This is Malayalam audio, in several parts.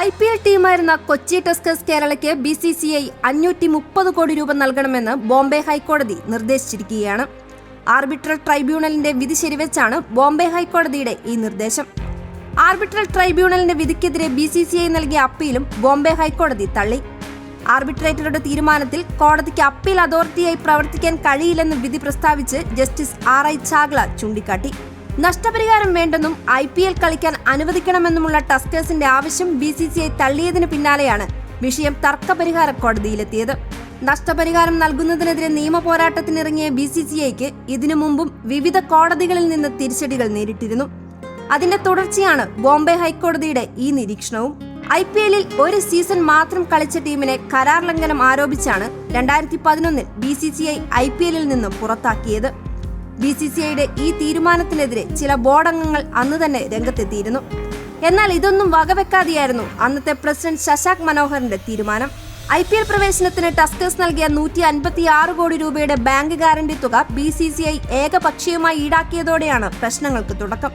ഐ പി എൽ ടീമായിരുന്ന കൊച്ചി ടെസ്കേഴ്സ് കേരളയ്ക്ക് ബി സി സി ഐ അഞ്ഞൂറ്റി മുപ്പത് കോടി രൂപ നൽകണമെന്ന് ബോംബെ ഹൈക്കോടതി നിർദ്ദേശിച്ചിരിക്കുകയാണ്. ആർബിട്രൽ ട്രൈബ്യൂണലിന്റെ വിധി ശരിവെച്ചാണ് ബോംബെ ഹൈക്കോടതിയുടെ ഈ നിർദ്ദേശം. ആർബിട്രൽ ട്രൈബ്യൂണലിന്റെ വിധിക്കെതിരെ ബി സി സി ഐ നൽകിയ അപ്പീലും ബോംബെ ഹൈക്കോടതി തള്ളി. ആർബിട്രേറ്ററുടെ തീരുമാനത്തിൽ കോടതിക്ക് അപ്പീൽ അതോറിറ്റിയായി പ്രവർത്തിക്കാൻ കഴിയില്ലെന്ന് വിധി പ്രസ്താവിച്ച് ജസ്റ്റിസ് ആർ ഐ ചാഗ്ല ചൂണ്ടിക്കാട്ടി. നഷ്ടപരിഹാരം വേണ്ടെന്നും ഐ പി എൽ കളിക്കാൻ അനുവദിക്കണമെന്നുമുള്ള ടസ്കേഴ്സിന്റെ ആവശ്യം ബി സി സി ഐ തള്ളിയതിന് പിന്നാലെയാണ് വിഷയം തർക്കപരിഹാര കോടതിയിലെത്തിയത്. നഷ്ടപരിഹാരം നൽകുന്നതിനെതിരെ നിയമ പോരാട്ടത്തിനിറങ്ങിയ ബി സി സി ഐക്ക് ഇതിനു മുമ്പും വിവിധ കോടതികളിൽ നിന്ന് തിരിച്ചടികൾ നേരിട്ടിരുന്നു. അതിന്റെ തുടർച്ചയാണ് ബോംബെ ഹൈക്കോടതിയുടെ ഈ നിരീക്ഷണവും. ഐ പി എല്ലിൽ ഒരു സീസൺ മാത്രം കളിച്ച ടീമിനെ കരാർ ലംഘനം ആരോപിച്ചാണ് രണ്ടായിരത്തി പതിനൊന്നിൽ B C C I I P എല്ലിൽ നിന്ന് പുറത്താക്കിയത്. ബി സി സി ഐയുടെ ഈ തീരുമാനത്തിനെതിരെ ചില ബോർഡ് അംഗങ്ങൾ അന്ന് തന്നെ രംഗത്തെത്തിയിരുന്നു. എന്നാൽ ഇതൊന്നും വകവെക്കാതെയായിരുന്നു അന്നത്തെ പ്രസിഡന്റ് ശശാക് മനോഹറിന്റെ തീരുമാനം. ഐ പി എൽ പ്രവേശനത്തിന് ടസ്കേഴ്സ് നൽകിയ നൂറ്റി അൻപത്തി ആറ് കോടി രൂപയുടെ ബാങ്ക് ഗ്യാരണ്ടി തുക ബി സി സി ഐ ഏകപക്ഷീയമായി ഈടാക്കിയതോടെയാണ് പ്രശ്നങ്ങൾക്ക് തുടക്കം.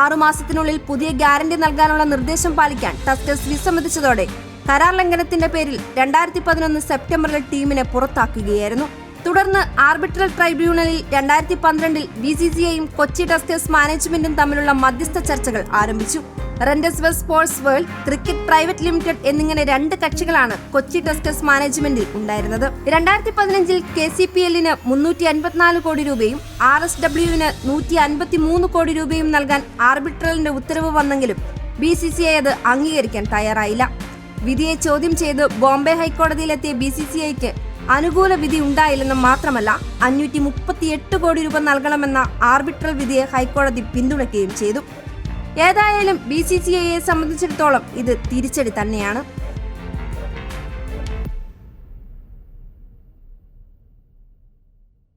ആറുമാസത്തിനുള്ളിൽ പുതിയ ഗ്യാരണ്ടി നൽകാനുള്ള നിർദ്ദേശം പാലിക്കാൻ ടസ്കേഴ്സ് വിസമ്മതിച്ചതോടെ കരാർ ലംഘനത്തിന്റെ പേരിൽ രണ്ടായിരത്തി പതിനൊന്ന് സെപ്റ്റംബറിൽ ടീമിനെ പുറത്താക്കുകയായിരുന്നു. തുടർന്ന് ആർബിട്രൽ ട്രൈബ്യൂണലിൽ രണ്ടായിരത്തി പന്ത്രണ്ടിൽ ബി സി സി ഐയും കൊച്ചി ടെസ്റ്റേഴ്സ് മാനേജ്മെന്റും തമ്മിലുള്ള മധ്യസ്ഥ ചർച്ചകൾ ആരംഭിച്ചു. Rendezvous sports world cricket private limited എന്നിങ്ങനെ രണ്ട് കക്ഷികളാണ് കൊച്ചി ടെസ്റ്റേഴ്സ് മാനേജ്മെന്റിൽ ഉണ്ടായിരുന്നത്. രണ്ടായിരത്തി പതിനഞ്ചിൽ കെ സി പി എല്ലിന് മുന്നൂറ്റി അൻപത്തിനാല് കോടി രൂപയും ആർ എസ് ഡബ്ല്യുവിന് നൂറ്റി അൻപത്തി മൂന്ന് കോടി രൂപയും നൽകാൻ ആർബിട്രലിന്റെ ഉത്തരവ് വന്നെങ്കിലും ബി സി സി ഐ അത് അംഗീകരിക്കാൻ തയ്യാറായില്ല. വിധിയെ ചോദ്യം ചെയ്ത് ബോംബെ ഹൈക്കോടതിയിലെത്തിയ ബി സി സി ഐക്ക് അനുകൂല വിധി ഉണ്ടായില്ലെന്നും മാത്രമല്ല അഞ്ഞൂറ്റി മുപ്പത്തിയെട്ട് കോടി രൂപ നൽകണമെന്ന ആർബിട്രൽ വിധിയെ ഹൈക്കോടതി പിന്തുണയ്ക്കുകയും ചെയ്തു. ഏതായാലും ബി സി സി ഐയെ സംബന്ധിച്ചിടത്തോളം ഇത് തിരിച്ചടി തന്നെയാണ്.